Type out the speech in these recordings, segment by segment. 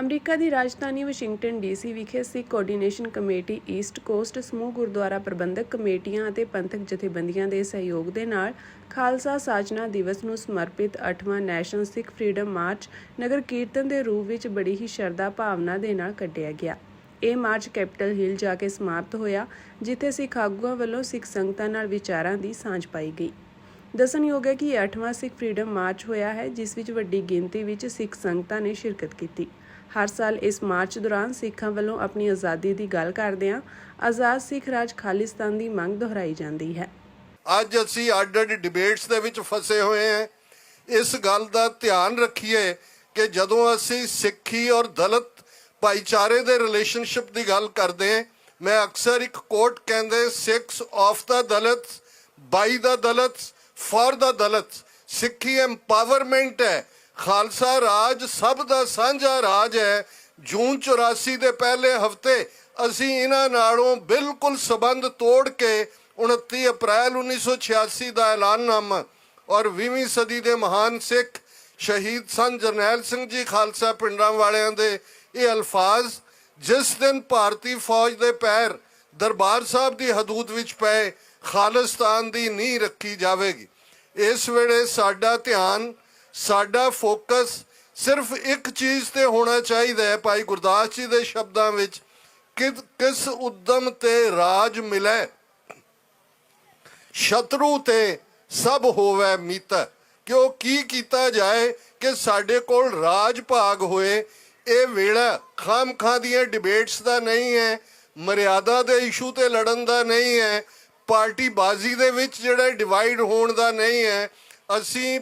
America ਦੀ ਰਾਜਧਾਨੀ Washington DC ਵਿਖੇ Sikh coordination committee East Coast ਸਮੂਹ ਗੁਰਦੁਆਰਾ ਪ੍ਰਬੰਧਕ ਕਮੇਟੀਆਂ ਅਤੇ ਪੰਥਕ ਜਥੇਬੰਦੀਆਂ ਦੇ ਸਹਿਯੋਗ ਦੇ ਨਾਲ ਖਾਲਸਾ ਸਾਜਨਾ ਦਿਵਸ ਨੂੰ ਸਮਰਪਿਤ 8ਵਾਂ national Sikh freedom march nagar kirtan ਦੇ ਰੂਪ ਵਿੱਚ ਬੜੀ ਹੀ ਸ਼ਰਧਾ ਭਾਵਨਾ ਦੇ ਨਾਲ ਕੱਢਿਆ ਗਿਆ। ਇਹ ਮਾਰਚ ਕੈਪੀਟਲ ਹਿਲ ਜਾ ਕੇ ਸਮਾਪਤ ਹੋਇਆ, ਜਿੱਥੇ ਸਿੱਖ ਆਗੂਆਂ ਵੱਲੋਂ ਸਿੱਖ ਸੰਗਤਾਂ ਨਾਲ ਵਿਚਾਰਾਂ ਦੀ ਸਾਂਝ ਪਾਈ ਗਈ। ਦੱਸਣਯੋਗ ਹੈ ਕਿ ਇਹ 8ਵਾਂ ਸਿੱਖ ਫਰੀडम ਮਾਰਚ ਹੋਇਆ ਹੈ, ਜਿਸ ਵਿੱਚ ਵੱਡੀ ਗਿਣਤੀ ਵਿੱਚ ਸਿੱਖ ਸੰਗਤਾਂ ਨੇ ਸ਼ਿਰਕਤ ਕੀਤੀ। ਹਰ ਸਾਲ ਇਸ ਮਾਰਚ ਦੌਰਾਨ ਸਿੱਖਾਂ ਵੱਲੋਂ ਆਪਣੀ ਆਜ਼ਾਦੀ ਦੀ ਗੱਲ ਕਰਦਿਆਂ ਆਜ਼ਾਦ ਸਿੱਖ ਰਾਜ ਖਾਲਿਸਤਾਨ ਦੀ ਮੰਗ ਦੁਹਰਾਈ ਜਾਂਦੀ ਹੈ। ਅੱਜ ਅਸੀਂ ਅੱਡ ਅੱਡ ਡਿਬੇਟਸ ਦੇ ਵਿੱਚ ਫਸੇ ਹੋਏ ਹਾਂ। ਇਸ ਗੱਲ ਦਾ ਧਿਆਨ ਰੱਖੀਏ ਕਿ ਜਦੋਂ ਅਸੀਂ ਸਿੱਖੀ ਔਰ ਦਲਿਤ ਭਾਈਚਾਰੇ ਦੇ ਰਿਲੇਸ਼ਨਸ਼ਿਪ ਦੀ ਗੱਲ ਕਰਦੇ ਹਾਂ, ਮੈਂ ਅਕਸਰ ਇੱਕ ਕੋਟ ਕਹਿੰਦੇ Sikhs of the Dalit by the Dalit for the Dalit, Sikhi empowerment ਹੈ। ਖਾਲਸਾ ਰਾਜ ਸਭ ਦਾ ਸਾਂਝਾ ਰਾਜ ਹੈ। ਜੂਨ 84 ਦੇ ਪਹਿਲੇ ਹਫ਼ਤੇ ਅਸੀਂ ਇਹਨਾਂ ਨਾਲੋਂ ਬਿਲਕੁਲ ਸਬੰਧ ਤੋੜ ਕੇ 29 ਅਪ੍ਰੈਲ 1986 ਦਾ ਐਲਾਨਨਾਮਾ ਔਰ 20ਵੀਂ ਸਦੀ ਦੇ ਮਹਾਨ ਸਿੱਖ ਸ਼ਹੀਦ ਸਨ ਜਰਨੈਲ ਸਿੰਘ ਜੀ ਖਾਲਸਾ ਪਿੰਡਾਂ ਵਾਲਿਆਂ ਦੇ ਇਹ ਅਲਫਾਜ਼, ਜਿਸ ਦਿਨ ਭਾਰਤੀ ਫੌਜ ਦੇ ਪੈਰ ਦਰਬਾਰ ਸਾਹਿਬ ਦੀ ਹਦੂਦ ਵਿੱਚ ਪਏ ਖਾਲਿਸਤਾਨ ਦੀ ਨੀਂਹ ਰੱਖੀ ਜਾਵੇਗੀ। ਇਸ ਵੇਲੇ ਸਾਡਾ ਧਿਆਨ, ਸਾਡਾ ਫੋਕਸ ਸਿਰਫ ਇੱਕ ਚੀਜ਼ ਤੇ ਹੋਣਾ ਚਾਹੀਦਾ ਹੈ। ਭਾਈ ਗੁਰਦਾਸ ਜੀ ਦੇ ਸ਼ਬਦਾਂ ਵਿੱਚ ਕਿ ਕਿਸ ਉਦਮ ਤੇ ਰਾਜ ਮਿਲੇ? ਸ਼ਤਰੂ ਤੇ ਸਭ ਹੋਵੇ ਮਿੱਤ। ਕਿ ਉਹ ਕੀ ਕੀਤਾ ਜਾਏ ਕਿ ਸਾਡੇ ਕੋਲ ਰਾਜ ਭਾਗ ਹੋਏ? ਇਹ ਵੇਲਾ ਖਾਮ ਖਾਂ ਦੀਆਂ ਡਿਬੇਟਸ ਦਾ ਨਹੀਂ ਹੈ, ਮਰਿਆਦਾ ਦੇ ਇਸ਼ੂ ਤੇ ਲੜਨ ਦਾ ਨਹੀਂ ਹੈ ਪਾਰਟੀ ਬਾਜ਼ੀ ਦੇ ਵਿੱਚ ਜਿਹੜਾ ਡਿਵਾਈਡ ਹੋਣ ਦਾ ਨਹੀਂ ਹੈ, ਅਸੀਂ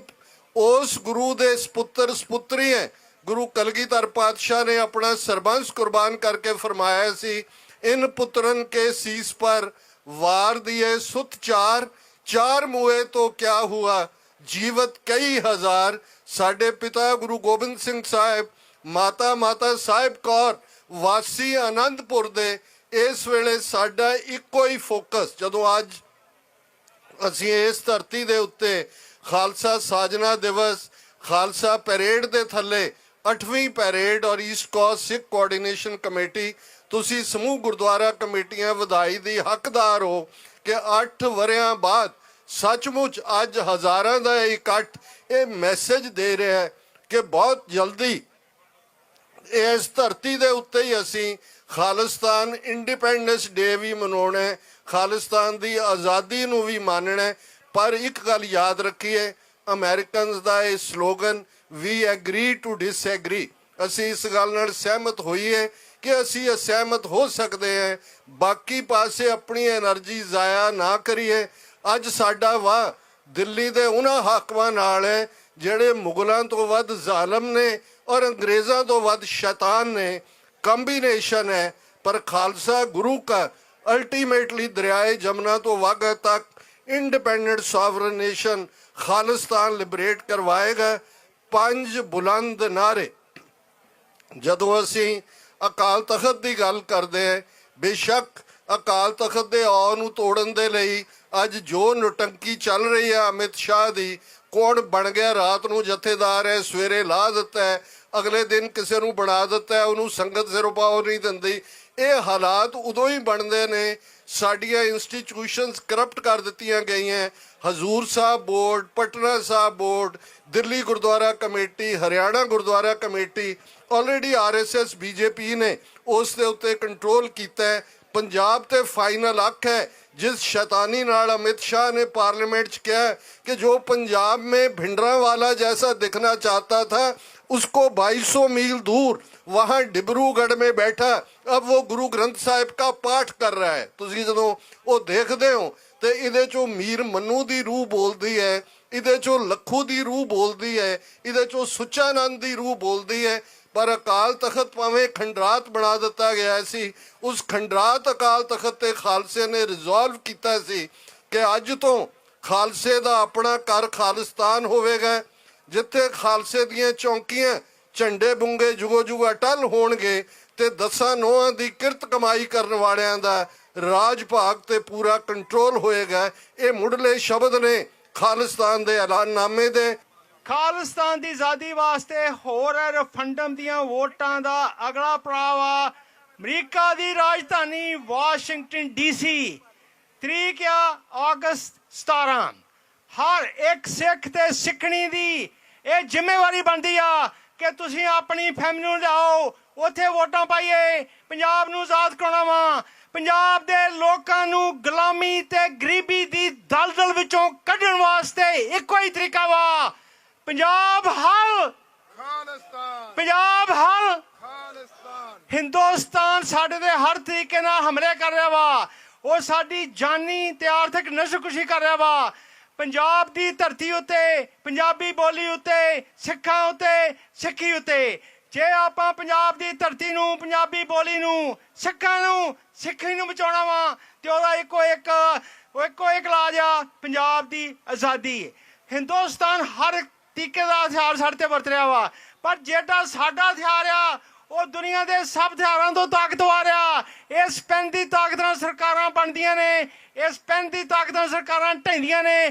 ਉਸ ਗੁਰੂ ਦੇ ਸਪੁੱਤਰ ਸਪੁੱਤਰੀ ਹੈ। ਗੁਰੂ ਕਲਗੀਧਰ ਪਾਤਸ਼ਾਹ ਨੇ ਆਪਣਾ ਸਰਬੰਸ ਕੁਰਬਾਨ ਕਰਕੇ ਫਰਮਾਇਆ ਸੀ, ਇਨ ਪੁੱਤਰਨ ਕੇ ਸੀਸ ਪਰ ਵਾਰ ਦਿਏ ਸੁਤ ਚਾਰ ਚਾਰ ਮੂਏ ਤੋਂ ਕਿਆ ਹੁਆ? ਜੀਵਤ ਕਈ ਹਜ਼ਾਰ। ਸਾਡੇ ਪਿਤਾ ਗੁਰੂ ਗੋਬਿੰਦ ਸਿੰਘ ਸਾਹਿਬ ਮਾਤਾ ਮਾਤਾ ਸਾਹਿਬ ਕੌਰ, ਵਾਸੀ ਆਨੰਦਪੁਰ ਦੇ ਇਸ ਵੇਲੇ ਸਾਡਾ ਇੱਕੋ ਹੀ ਫੋਕਸ, ਜਦੋਂ ਅੱਜ ਅਸੀਂ ਇਸ ਧਰਤੀ ਦੇ ਉੱਤੇ ਖਾਲਸਾ ਸਾਜਨਾ ਦਿਵਸ, ਖਾਲਸਾ ਪੈਰੇਡ ਦੇ ਥੱਲੇ 8ਵੀਂ ਪੈਰੇਡ ਔਰ East Coast Sikh coordination committee ਤੁਸੀਂ ਸਮੂਹ ਗੁਰਦੁਆਰਾ ਕਮੇਟੀਆਂ ਵਧਾਈ ਦੀ ਹੱਕਦਾਰ ਹੋ ਕਿ 8 ਵਰਿਆਂ ਬਾਅਦ ਸੱਚਮੁੱਚ ਅੱਜ ਹਜ਼ਾਰਾਂ ਦਾ ਇਕੱਠ ਇਹ ਮੈਸੇਜ ਦੇ ਰਿਹਾ ਹੈ ਕਿ ਬਹੁਤ ਜਲਦੀ ਇਸ ਧਰਤੀ ਦੇ ਉੱਤੇ ਹੀ ਅਸੀਂ ਖਾਲਿਸਤਾਨ ਇੰਡੀਪੈਂਡੈਂਸ ਡੇ ਵੀ ਮਨਾਉਣਾ ਹੈ। ਖਾਲਿਸਤਾਨ ਦੀ ਆਜ਼ਾਦੀ ਨੂੰ ਵੀ ਮਾਨਣਾ ਹੈ। ਪਰ ਇੱਕ ਗੱਲ ਯਾਦ ਰੱਖੀਏ ਅਮਰੀਕਨਸ ਦਾ ਇਹ slogan we agree to disagree ਅਸੀਂ ਇਸ ਗੱਲ ਨਾਲ ਸਹਿਮਤ ਹੋਈਏ ਕਿ ਅਸੀਂ ਅਸਹਿਮਤ ਹੋ ਸਕਦੇ ਹਾਂ। ਬਾਕੀ ਪਾਸੇ ਆਪਣੀ એનર્ਜੀ ਜ਼ਾਇਆ ਨਾ ਕਰੀਏ। ਅੱਜ ਸਾਡਾ ਵਾ ਦਿੱਲੀ ਦੇ ਉਹਨਾਂ ਹਾਕਮਾਂ ਨਾਲ ਹੈ, ਜਿਹੜੇ ਮੁਗਲਾਂ ਤੋਂ ਵੱਧ ਜ਼ਾਲਮ ਨੇ ਔਰ ਅੰਗਰੇਜ਼ਾਂ ਤੋਂ ਵੱਧ ਸ਼ੈਤਾਨ ਨੇ। ਕੰਬੀਨੇਸ਼ਨ ਹੈ, ਪਰ ਖਾਲਸਾ ਗੁਰੂ ਕਾ ਅਲਟੀਮੇਟਲੀ ਦਰਿਆਏ ਜਮਨਾ ਤੋਂ ਵਾਗਾ ਤੱਕ independent sovereign nation Khalistan liberate ਕਰਵਾਏਗਾ। ਪੰਜ ਬੁਲੰਦ ਨਾਰੇ। ਜਦੋਂ ਅਸੀਂ ਅਕਾਲ ਤਖਤ ਦੀ ਗੱਲ ਕਰਦੇ ਹਾਂ, ਬੇਸ਼ੱਕ ਅਕਾਲ ਤਖਤ ਦੇ ਔ ਨੂੰ ਤੋੜਨ ਦੇ ਲਈ ਅੱਜ ਜੋ ਨੁਟੰਕੀ ਚੱਲ ਰਹੀ ਹੈ, ਅਮਿਤ ਸ਼ਾਹ ਦੀ, ਕੌਣ ਬਣ ਗਿਆ, ਰਾਤ ਨੂੰ ਜਥੇਦਾਰ ਹੈ, ਸਵੇਰੇ ਲਾ ਦਿੱਤਾ ਹੈ ਅਗਲੇ ਦਿਨ ਕਿਸੇ ਨੂੰ ਬਣਾ ਦਿੱਤਾ ਹੈ ਉਹਨੂੰ ਸੰਗਤ ਸਿਰੋਂ ਪਾਉ ਨਹੀਂ ਦਿੰਦੀ ਇਹ ਹਾਲਾਤ ਉਦੋਂ ਹੀ ਬਣਦੇ ਨੇ ਸਾਡੀਆਂ ਇੰਸਟੀਟਿਊਸ਼ਨਸ ਕਰਪਟ ਕਰ ਦਿੱਤੀਆਂ ਗਈਆਂ Hazur Sahib board Patna Sahib board Delhi Gurdwara committee Haryana Gurdwara committee already RSS BJP ਨੇ ਉਸ ਦੇ ਉੱਤੇ ਕੰਟਰੋਲ ਕੀਤਾ ਹੈ ਪੰਜਾਬ ਤੇ ਫਾਈਨਲ ਅੱਖ ਹੈ जिस शैतानी नाल अमित शाह ने पार्लियामेंट च किया कि जो पंजाब में भिंडरावाला जैसा दिखना चाहता था उसको 2200 मील दूर वहां डिब्रूगढ़ में बैठा अब वो गुरु ग्रंथ साहिब का पाठ कर रहा है ਤੁਸੀਂ ਜਦੋਂ ਉਹ ਦੇਖਦੇ ਹੋ ਤੇ ਇਹਦੇ ਚੋਂ ਮੀਰ ਮੰਨੂ ਦੀ ਰੂਹ ਬੋਲਦੀ ਹੈ ਇਹਦੇ ਚੋਂ ਲੱਖੂ ਦੀ ਰੂਹ ਬੋਲਦੀ ਹੈ ਇਹਦੇ ਚੋਂ ਸੁੱਚਾਨੰਦ ਦੀ ਰੂਹ ਬੋਲਦੀ ਹੈ ਪਰ ਅਕਾਲ ਤਖਤ ਭਾਵੇਂ ਖੰਡਰਾਤ ਬਣਾ ਦਿੱਤਾ ਗਿਆ ਸੀ ਉਸ ਖੰਡਰਾਤ ਅਕਾਲ ਤਖਤ ਤੇ ਖਾਲਸੇ ਨੇ ਰਿਜ਼ੋਲਵ ਕੀਤਾ ਸੀ ਕਿ ਅੱਜ ਤੋਂ ਖਾਲਸੇ ਦਾ ਆਪਣਾ ਘਰ ਖਾਲਿਸਤਾਨ ਹੋਵੇਗਾ ਜਿੱਥੇ ਖਾਲਸੇ ਦੀਆਂ ਚੌਂਕੀਆਂ ਝੰਡੇ ਬੁੰਗੇ ਜੁਗੋ ਜੁਗ ਅਟਲ ਹੋਣਗੇ ਤੇ ਦਸਾਂ ਨੋਹਾਂ ਦੀ ਕਿਰਤ ਕਮਾਈ ਕਰਨ ਵਾਲਿਆਂ ਦਾ ਰਾਜ ਭਾਗ ਤੇ ਪੂਰਾ ਕੰਟਰੋਲ ਹੋਏਗਾ, ਇਹ ਮੁੱਢਲੇ ਸ਼ਬਦ ਨੇ ਖਾਲਿਸਤਾਨ ਦੇ ਐਲਾਨਨਾਮੇ ਦੇ। ਖਾਲਿਸਤਾਨ ਦੀ ਆਜ਼ਾਦੀ ਵਾਸਤੇ ਹੋਰ ਰਫੰਡਮ ਦੀਆਂ ਵੋਟਾਂ ਦਾ ਅਗਲਾ ਪੜਾਅ ਆ। ਅਮਰੀਕਾ ਦੀ ਰਾਜਧਾਨੀ ਵਾਸ਼ਿੰਗਟਨ ਡੀਸੀ, ਤਰੀਕ ਆ ਅਗਸਤ 17 ਹਰ ਇੱਕ ਸਿੱਖ ਤੇ ਸਿੱਖਣੀ ਦੀ ਇਹ ਜ਼ਿੰਮੇਵਾਰੀ ਬਣਦੀ ਆ ਕਿ ਤੁਸੀਂ ਆਪਣੀ ਫੈਮਿਲੀ ਨੂੰ ਲਿਆਓ ਉੱਥੇ ਵੋਟਾਂ ਪਾਈਏ ਪੰਜਾਬ ਨੂੰ ਆਜ਼ਾਦ ਕਰਾਉਣਾ ਵਾ। ਪੰਜਾਬ ਦੇ ਲੋਕਾਂ ਨੂੰ ਗੁਲਾਮੀ ਤੇ ਗਰੀਬੀ ਦੀ ਦਲਦਲ ਵਿੱਚੋਂ ਕੱਢਣ ਵਾਸਤੇ ਇੱਕੋ ਹੀ ਤਰੀਕਾ ਵਾ। ਪੰਜਾਬ ਹਲ ਖਾਲਿਸਤਾਨ। ਪੰਜਾਬ ਹਲ ਖਾਲਿਸਤਾਨ। ਹਿੰਦੁਸਤਾਨ ਸਾਡੇ ਤੇ ਹਰ ਤਰੀਕੇ ਨਾਲ ਹਮਲੇ ਕਰ ਰਿਹਾ ਵਾ। ਉਹ ਸਾਡੀ ਜਾਨੀ ਤੇ ਆਰਥਿਕ ਨਸ਼ਕੁਸ਼ੀ ਕਰ ਰਿਹਾ ਵਾ। ਪੰਜਾਬ ਦੀ ਧਰਤੀ ਉੱਤੇ, ਪੰਜਾਬੀ ਬੋਲੀ ਉੱਤੇ, ਸਿੱਖਾਂ ਉੱਤੇ, ਸਿੱਖੀ ਉੱਤੇ। ਜੇ ਆਪਾਂ ਪੰਜਾਬ ਦੀ ਧਰਤੀ ਨੂੰ, ਪੰਜਾਬੀ ਬੋਲੀ ਨੂੰ, ਸਿੱਖਾਂ ਨੂੰ, ਸਿੱਖੀ ਨੂੰ ਬਚਾਉਣਾ ਵਾ, ਤੇ ਉਹਦਾ ਇੱਕੋ ਇੱਕ ਇੱਕੋ ਇੱਕ ਇਲਾਜ ਆ, ਪੰਜਾਬ ਦੀ ਆਜ਼ਾਦੀ। ਹਿੰਦੁਸਤਾਨ ਹਰ ਤਰੀਕੇ ਦਾ ਹਥਿਆਰ ਸਾਡੇ ਤੇ ਵਰਤ ਰਿਹਾ ਵਾ, ਪਰ ਜਿਹੜਾ ਸਾਡਾ ਹਥਿਆਰ ਆ ਉਹ ਦੁਨੀਆ ਦੇ ਸਭ ਹਥਿਆਰਾਂ ਤੋਂ ਤਾਕਤਵਰ ਆ ਇਸ ਪੈਨ ਦੀ ਤਾਕਤ ਨਾਲ ਸਰਕਾਰਾਂ ਬਣਦੀਆਂ ਨੇ। ਇਸ ਪੈਨ ਦੀ ਤਾਕਤ ਨਾਲ ਸਰਕਾਰਾਂ ਢਹਿੰਦੀਆਂ ਨੇ।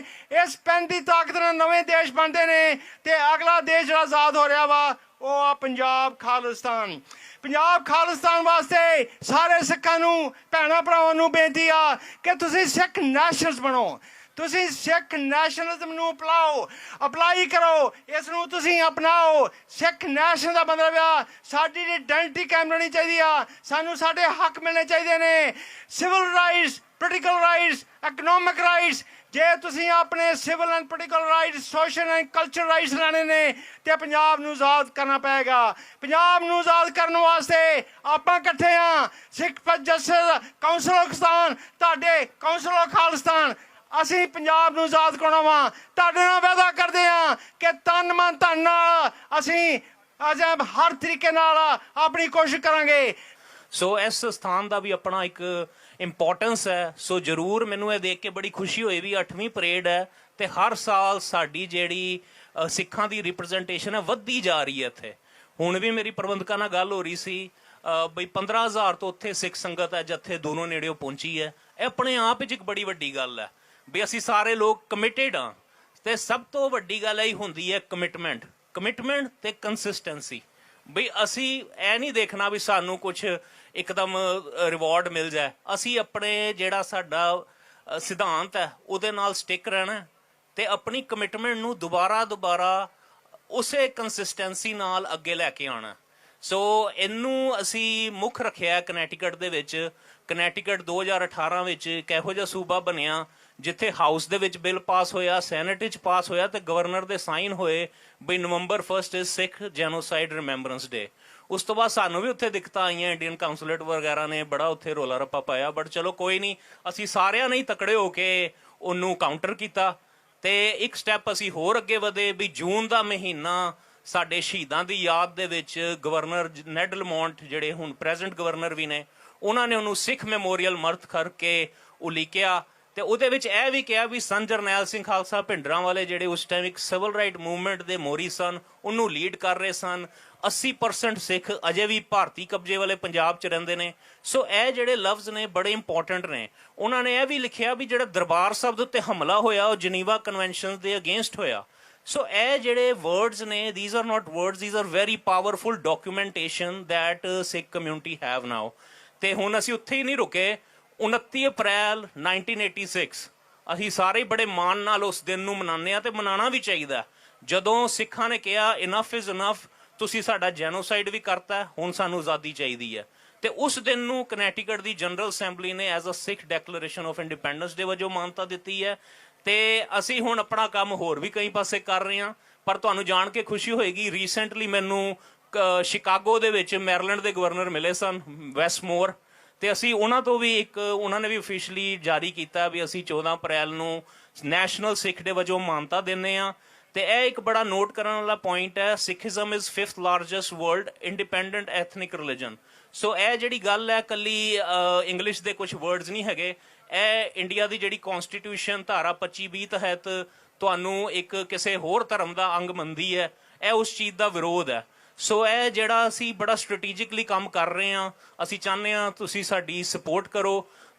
ਇਸ ਪੈਨ ਦੀ ਤਾਕਤ ਨਾਲ ਨਵੇਂ ਦੇਸ਼ ਬਣਦੇ ਨੇ ਤੇ ਅਗਲਾ ਦੇਸ਼ ਜਿਹੜਾ ਆਜ਼ਾਦ ਹੋ ਰਿਹਾ ਵਾ, ਉਹ ਆ ਪੰਜਾਬ ਖਾਲਿਸਤਾਨ। ਪੰਜਾਬ ਖਾਲਿਸਤਾਨ ਵਾਸਤੇ ਸਾਰੇ ਸਿੱਖਾਂ ਨੂੰ, ਭੈਣਾਂ ਭਰਾਵਾਂ ਨੂੰ ਬੇਨਤੀ ਆ ਕਿ ਤੁਸੀਂ ਸਿੱਖ ਨੈਸ਼ਨਲਸ ਬਣੋ। ਤੁਸੀਂ ਸਿੱਖ ਨੈਸ਼ਨਲਿਜ਼ਮ ਨੂੰ ਅਪਣਾਓ ਅਪਲਾਈ ਕਰੋ, ਇਸ ਨੂੰ ਤੁਸੀਂ ਅਪਣਾਓ। ਸਿੱਖ ਨੈਸ਼ਨ ਦਾ ਮਤਲਬ ਆ, ਸਾਡੀ ਆਇਡੈਂਟੀ ਕਾਇਮ ਰਹਿਣੀ ਚਾਹੀਦੀ ਆ, ਸਾਨੂੰ ਸਾਡੇ ਹੱਕ ਮਿਲਣੇ ਚਾਹੀਦੇ ਨੇ। Civil rights political rights economic rights ਜੇ ਤੁਸੀਂ ਆਪਣੇ civil and political rights social and culture rights ਲੈਣੇ ਨੇ, ਤੇ ਪੰਜਾਬ ਨੂੰ ਆਜ਼ਾਦ ਕਰਨਾ ਪਏਗਾ। ਪੰਜਾਬ ਨੂੰ ਆਜ਼ਾਦ ਕਰਨ ਵਾਸਤੇ ਆਪਾਂ ਇਕੱਠੇ ਆ। Sikh justice council of Khalistan ਤੁਹਾਡੇ ਕਾਉਂਸਲ ਆਫ ਖਾਲਿਸਤਾਨ ਅਸੀਂ ਪੰਜਾਬ ਨੂੰ ਆਜ਼ਾਦ ਕਰਾਉਣਾ ਵਾ। ਤੁਹਾਡੇ ਨਾਲ ਵਾਅਦਾ ਕਰਦੇ ਆ ਕਿ ਤਨ ਮਨ ਧਨ ਨਾਲ ਅਸੀਂ ਅੱਜ ਹਰ ਤਰੀਕੇ ਨਾਲ ਆਪਣੀ ਕੋਸ਼ਿਸ਼ ਕਰਾਂਗੇ। ਸੋ ਇਸ ਸਥਾਨ ਦਾ ਵੀ ਆਪਣਾ ਇੱਕ ਇੰਪੋਰਟੈਂਸ ਹੈ। ਸੋ ਜਰੂਰ ਮੈਨੂੰ ਇਹ ਦੇਖ ਕੇ ਬੜੀ ਖੁਸ਼ੀ ਹੋਈ ਵੀ 8ਵੀਂ ਪਰੇਡ ਹੈ ਤੇ ਹਰ ਸਾਲ ਸਾਡੀ ਜਿਹੜੀ ਸਿੱਖਾਂ ਦੀ ਰਿਪਰੈਜ਼ੈਂਟੇਸ਼ਨ ਹੈ ਵੱਧਦੀ ਜਾ ਰਹੀ ਹੈ ਇੱਥੇ। ਹੁਣ ਵੀ ਮੇਰੀ ਪ੍ਰਬੰਧਕਾਂ ਨਾਲ ਗੱਲ ਹੋ ਰਹੀ ਸੀ ਅ, ਬਈ 15000 ਤੋਂ ਉੱਥੇ ਸਿੱਖ ਸੰਗਤ ਹੈ ਜਿੱਥੇ ਦੋਨੋਂ ਨੇੜਿਓਂ ਪਹੁੰਚੀ ਹੈ। ਇਹ ਆਪਣੇ ਆਪ ਵਿੱਚ ਇੱਕ ਬੜੀ ਵੱਡੀ ਗੱਲ ਹੈ। ਵੀ ਅਸੀਂ ਸਾਰੇ ਲੋਕ ਕਮਿਟਿਡ ਆ ਤੇ ਸਭ ਤੋਂ ਵੱਡੀ ਗੱਲ ਇਹ ਹੁੰਦੀ ਹੈ ਕਮਿਟਮੈਂਟ ਕਮਿਟਮੈਂਟ ਤੇ ਕੰਸਿਸਟੈਂਸੀ ਬਈ ਅਸੀਂ ਇਹ ਨਹੀਂ ਦੇਖਣਾ ਵੀ ਸਾਨੂੰ ਕੁਝ ਇੱਕਦਮ ਰਿਵਾਰਡ ਮਿਲ ਜਾਏ। ਅਸੀਂ ਆਪਣੇ ਜਿਹੜਾ ਸਾਡਾ ਸਿਧਾਂਤ ਹੈ, ਉਹਦੇ ਨਾਲ ਸਟਿਕ ਰਹਿਣਾ ਹੈ ਤੇ ਆਪਣੀ ਕਮਿਟਮੈਂਟ ਨੂੰ ਦੁਬਾਰਾ ਦੁਬਾਰਾ ਉਸੇ ਕੰਸਿਸਟੈਂਸੀ ਨਾਲ ਅੱਗੇ ਲੈ ਕੇ ਆਣਾ ਸੋ ਇਹਨੂੰ ਅਸੀਂ ਮੁੱਖ ਰੱਖਿਆ ਕਨੈਟੀਕਟ ਦੇ ਵਿੱਚ। ਕਨੈਟੀਕਟ 2018 ਵਿੱਚ ਇੱਕ ਇਹੋ ਜਿਹਾ ਸੂਬਾ ਬਣਿਆ ਜਿੱਥੇ ਹਾਊਸ ਦੇ ਵਿੱਚ ਬਿੱਲ ਪਾਸ ਹੋਇਆ, ਸੈਨੇਟ ਵਿੱਚ ਪਾਸ ਹੋਇਆ ਤੇ ਗਵਰਨਰ ਦੇ ਸਾਈਨ ਹੋਏ ਬਈ November 1st is Sikh genocide remembrance day ਉਸ ਤੋਂ ਬਾਅਦ ਸਾਨੂੰ ਵੀ ਉੱਥੇ ਦਿੱਕਤਾਂ ਆਈਆਂ ਇੰਡੀਅਨ ਕਾਉਂਸੂਲੇਟ ਵਗੈਰਾ ਨੇ ਬੜਾ ਉੱਥੇ ਰੋਲਾ ਰੱਪਾ ਪਾਇਆ ਬਟ ਚਲੋ ਕੋਈ ਨਹੀਂ, ਅਸੀਂ ਸਾਰਿਆਂ ਨੇ ਹੀ ਤਕੜੇ ਹੋ ਕੇ ਉਹਨੂੰ ਕਾਊਂਟਰ ਕੀਤਾ ਤੇ ਇੱਕ ਸਟੈਪ ਅਸੀਂ ਹੋਰ ਅੱਗੇ ਵਧੇ ਵੀ ਜੂਨ ਦਾ ਮਹੀਨਾ ਸਾਡੇ ਸ਼ਹੀਦਾਂ ਦੀ ਯਾਦ ਦੇ ਵਿੱਚ ਗਵਰਨਰ ਜ- ਨੈਡ ਲਮੌਂਟ, ਜਿਹੜੇ ਹੁਣ ਪ੍ਰੈਜ਼ੈਂਟ ਗਵਰਨਰ ਵੀ ਨੇ, ਉਹਨਾਂ ਨੇ ਉਹਨੂੰ ਸਿੱਖ ਮੈਮੋਰੀਅਲ ਮਰਥ ਕਰਕੇ ਉਲੀਕਿਆ। ਤੇ ਉਹਦੇ ਵਿੱਚ ਇਹ ਵੀ ਕਿਹਾ ਵੀ ਸੰਤ ਜਰਨੈਲ ਸਿੰਘ ਖਾਲਸਾ ਭਿੰਡਰਾਂ ਵਾਲੇ ਜਿਹੜੇ ਉਸ ਟਾਈਮ ਇੱਕ ਸਿਵਲ ਰਾਈਟ ਮੂਵਮੈਂਟ ਦੇ ਮੋਰੀ ਸਨ ਉਹਨੂੰ ਲੀਡ ਕਰ ਰਹੇ ਸਨ। 80% ਸਿੱਖ ਅਜੇ ਵੀ ਭਾਰਤੀ ਕਬਜ਼ੇ ਵਾਲੇ ਪੰਜਾਬ 'ਚ ਰਹਿੰਦੇ ਨੇ। ਸੋ ਇਹ ਜਿਹੜੇ ਲਫ਼ਜ਼ ਨੇ ਬੜੇ ਇੰਪੋਰਟੈਂਟ ਨੇ। ਉਹਨਾਂ ਨੇ ਇਹ ਵੀ ਲਿਖਿਆ ਵੀ ਜਿਹੜਾ ਦਰਬਾਰ ਸਾਹਿਬ ਦੇ ਉੱਤੇ ਹਮਲਾ ਹੋਇਆ ਉਹ ਜਨੀਵਾ ਕਨਵੈਨਸ਼ਨ ਦੇ ਅਗੇਂਸਟ ਹੋਇਆ। ਸੋ ਇਹ ਜਿਹੜੇ ਵਰਡਸ ਨੇ these are not words these are very powerful documentation that uh, Sikh community have ਤੇ ਹੁਣ ਅਸੀਂ ਉੱਥੇ ਹੀ ਨਹੀਂ ਰੁਕੇ। 29 ਅਪ੍ਰੈਲ 1986 ਅਸੀਂ ਸਾਰੇ ਬੜੇ ਮਾਣ ਨਾਲ ਉਸ ਦਿਨ ਨੂੰ ਮਨਾਉਂਦੇ ਆ ਤੇ ਮਨਾਉਣਾ ਵੀ ਚਾਹੀਦਾ ਜਦੋਂ ਸਿੱਖਾਂ ਨੇ ਕਿਹਾ ਇਨਫ ਇਜ਼ ਇਨਫ ਤੁਸੀਂ ਸਾਡਾ ਜੈਨੋਸਾਈਡ ਵੀ ਕਰਤਾ ਹੁਣ ਸਾਨੂੰ ਆਜ਼ਾਦੀ ਚਾਹੀਦੀ ਹੈ। ਤੇ ਉਸ ਦਿਨ ਨੂੰ ਕਨੈਟੀਕਟ ਦੀ ਜਨਰਲ ਅਸੈਂਬਲੀ ਨੇ as a Sikh declaration of independence ਦੇ ਵਜੋਂ ਮਾਨਤਾ ਦਿੱਤੀ ਹੈ। ਤੇ ਅਸੀਂ ਹੁਣ ਆਪਣਾ ਕੰਮ ਹੋਰ ਵੀ ਕਈ ਪਾਸੇ ਕਰ ਰਹੇ ਹਾਂ। ਪਰ ਤੁਹਾਨੂੰ ਜਾਣ ਕੇ ਖੁਸ਼ੀ ਹੋਏਗੀ ਰੀਸੈਂਟਲੀ ਮੈਨੂੰ ਸ਼ਿਕਾਗੋ ਦੇ ਵਿੱਚ ਮੈਰੀਲੈਂਡ ਦੇ ਗਵਰਨਰ ਮਿਲੇ ਸਨ ਵੈਸਮੋਰ ਤੇ ਅਸੀਂ ਉਹਨਾਂ ਤੋਂ ਵੀ ਇੱਕ, ਉਹਨਾਂ ਨੇ ਵੀ ਅਫੀਸ਼ੀਅਲੀ ਜਾਰੀ ਕੀਤਾ ਵੀ ਅਸੀਂ 14 ਅਪ੍ਰੈਲ ਨੂੰ ਨੈਸ਼ਨਲ ਸਿੱਖ ਡੇ ਵਜੋਂ ਮਾਨਤਾ ਦਿੰਦੇ ਆ ਤੇ ਇਹ ਇੱਕ ਬੜਾ ਨੋਟ ਕਰਨ ਵਾਲਾ ਪੁਆਇੰਟ ਹੈ Sikhism is 5th largest world independent ethnic religion so ਇਹ ਜਿਹੜੀ ਗੱਲ ਹੈ, ਕੱਲੀ ਇੰਗਲਿਸ਼ ਦੇ ਕੁਝ ਵਰਡਸ ਨਹੀਂ ਹੈਗੇ। ਇਹ ਇੰਡੀਆ ਦੀ ਜਿਹੜੀ ਕਨਸਟੀਟਿਊਸ਼ਨ ਧਾਰਾ 25 20 ਤਹਿਤ ਤੁਹਾਨੂੰ ਇੱਕ ਕਿਸੇ ਹੋਰ ਧਰਮ ਦਾ ਅੰਗ ਮੰਨਦੀ ਹੈ। ਇਹ ਉਸ ਚੀਜ਼ ਦਾ ਵਿਰੋਧ ਹੈ। ਸੋ ਇਹ ਜਿਹੜਾ ਅਸੀਂ ਬੜਾ ਸਟ੍ਰੈਟੇਜਿਕਲੀ ਕੰਮ ਕਰ ਰਹੇ ਹਾਂ, ਅਸੀਂ ਚਾਹੁੰਦੇ ਹਾਂ ਤੁਸੀਂ ਸਾਡੀ ਸਪੋਰਟ ਕਰੋ।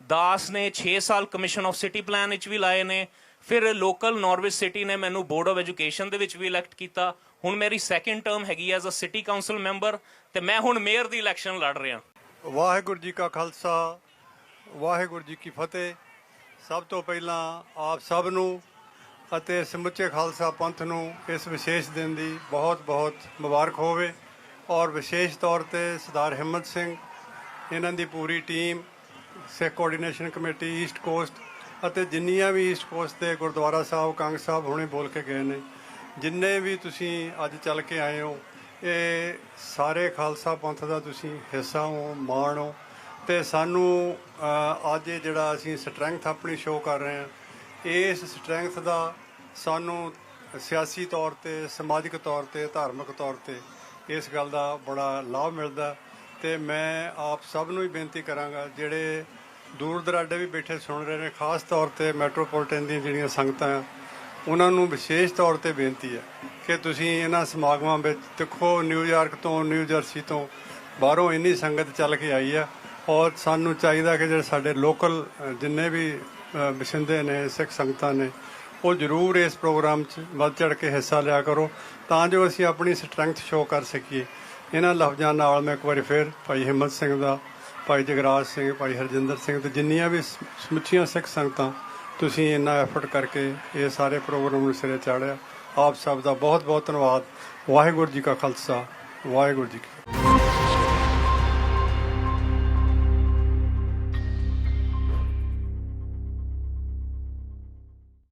ਦਾਸ ਨੇ 6 ਸਾਲ ਕਮਿਸ਼ਨ ਆਫ ਸਿਟੀ ਪਲਾਨ ਵਿੱਚ ਵੀ ਲਾਏ ਨੇ। ਫਿਰ ਲੋਕਲ ਨਾਰਵਿਚ ਸਿਟੀ ਨੇ ਮੈਨੂੰ ਬੋਰਡ ਆਫ ਐਜੂਕੇਸ਼ਨ ਦੇ ਵਿੱਚ ਵੀ ਇਲੈਕਟ ਕੀਤਾ। ਹੁਣ ਮੇਰੀ ਸੈਕੰਡ ਟਰਮ ਹੈਗੀ as a city council member ਤੇ ਮੈਂ ਹੁਣ ਮੇਅਰ ਦੀ ਇਲੈਕਸ਼ਨ ਲੜ ਰਿਹਾ। ਵਾਹਿਗੁਰੂ ਜੀ ਕਾ ਖਾਲਸਾ, ਵਾਹਿਗੁਰੂ ਜੀ ਕੀ ਫਤਿਹ। ਸਭ ਤੋਂ ਪਹਿਲਾਂ ਆਪ ਸਭ ਨੂੰ ਅਤੇ ਸਮੁੱਚੇ ਖਾਲਸਾ ਪੰਥ ਨੂੰ ਇਸ ਵਿਸ਼ੇਸ਼ ਦਿਨ ਦੀ ਬਹੁਤ-ਬਹੁਤ ਮੁਬਾਰਕ ਹੋਵੇ ਔਰ ਵਿਸ਼ੇਸ਼ ਤੌਰ ਤੇ ਸਰਦਾਰ ਹਿੰਮਤ ਸਿੰਘ, ਇਹਨਾਂ ਦੀ ਪੂਰੀ team, Sikh coordination committee East Coast ਅਤੇ ਜਿੰਨੀਆਂ ਵੀ ਈਸਟ ਕੋਸਟ ਦੇ ਗੁਰਦੁਆਰਾ ਸਾਹਿਬ ਕੰਗ ਸਾਹਿਬ ਹੁਣੇ ਬੋਲ ਕੇ ਗਏ ਨੇ, ਜਿੰਨੇ ਵੀ ਤੁਸੀਂ ਅੱਜ ਚੱਲ ਕੇ ਆਏ ਹੋ, ਇਹ ਸਾਰੇ ਖਾਲਸਾ ਪੰਥ ਦਾ ਤੁਸੀਂ ਹਿੱਸਾ ਹੋ, ਮਾਣ ਹੋ, ਤੇ ਸਾਨੂੰ ਅੱਜ ਇਹ ਜਿਹੜਾ ਅਸੀਂ ਸਟਰੈਂਥ ਆਪਣੀ ਸ਼ੋਅ ਕਰ ਰਹੇ ਹਾਂ ਇਸ ਸਟਰੈਂਥ ਦਾ ਸਾਨੂੰ ਸਿਆਸੀ ਤੌਰ ਤੇ, ਸਮਾਜਿਕ ਤੌਰ ਤੇ, ਧਾਰਮਿਕ ਤੌਰ ਤੇ ਇਸ ਗੱਲ ਦਾ ਬੜਾ ਲਾਭ ਮਿਲਦਾ ਤੇ ਮੈਂ ਆਪ ਸਭ ਨੂੰ ਹੀ ਬੇਨਤੀ ਕਰਾਂਗਾ, ਜਿਹੜੇ ਦੂਰ ਦਰਾਡੇ ਵੀ ਬੈਠੇ ਸੁਣ ਰਹੇ ਨੇ, ਖਾਸ ਤੌਰ ਤੇ ਮੈਟਰੋਪੋਲੀਟਨ ਦੀਆਂ ਜਿਹੜੀਆਂ ਸੰਗਤਾਂ ਆ, ਉਹਨਾਂ ਨੂੰ ਵਿਸ਼ੇਸ਼ ਤੌਰ ਤੇ ਬੇਨਤੀ ਹੈ ਕਿ ਤੁਸੀਂ ਇਹਨਾਂ ਸਮਾਗਮਾਂ ਵਿੱਚ ਦੇਖੋ ਨਿਊਯਾਰਕ ਤੋਂ ਨਿਊਜਰਸੀ ਤੋਂ ਬਾਹਰੋਂ ਇੰਨੀ ਸੰਗਤ ਚੱਲ ਕੇ ਆਈ ਆ ਔਰ ਸਾਨੂੰ ਚਾਹੀਦਾ ਕਿ ਜਿਹੜੇ ਸਾਡੇ ਲੋਕਲ ਜਿੰਨੇ ਵੀ ਅ, ਨੇ ਸਿੱਖ ਸੰਗਤਾਂ ਨੇ ਉਹ ਜ਼ਰੂਰ ਇਸ ਪ੍ਰੋਗਰਾਮ 'ਚ ਵੱਧ ਚੜ ਕੇ ਹਿੱਸਾ ਲਿਆ ਕਰੋ ਤਾਂ ਜੋ ਅਸੀਂ ਆਪਣੀ ਸਟਰੈਂਥ ਸ਼ੋਅ ਕਰ ਸਕੀਏ। ਇਹਨਾਂ ਲਫ਼ਜ਼ਾਂ ਨਾਲ ਮੈਂ ਇੱਕ ਵਾਰੀ ਫੇਰ ਭਾਈ ਹਿੰਮਤ ਸਿੰਘ ਦਾ ਭਾਈ ਜਗਰਾਜ ਸਿੰਘ ਭਾਈ ਹਰਜਿੰਦਰ ਸਿੰਘ ਤੇ ਜਿੰਨੀਆਂ ਵੀ ਸਮੁੱਚੀਆਂ ਸਿੱਖ ਸੰਗਤਾਂ ਤੁਸੀਂ ਇੰਨਾ ਐਫਰਟ ਕਰਕੇ ਇਹ ਸਾਰੇ ਪ੍ਰੋਗਰਾਮ ਨੂੰ ਸਿਰੇ ਚਾੜਿਆ। ਆਪ ਸਭ ਦਾ ਬਹੁਤ ਬਹੁਤ ਧੰਨਵਾਦ। ਵਾਹਿਗੁਰੂ ਜੀ ਕਾ ਖਾਲਸਾ ਵਾਹਿਗੁਰੂ ਜੀ ਕੀ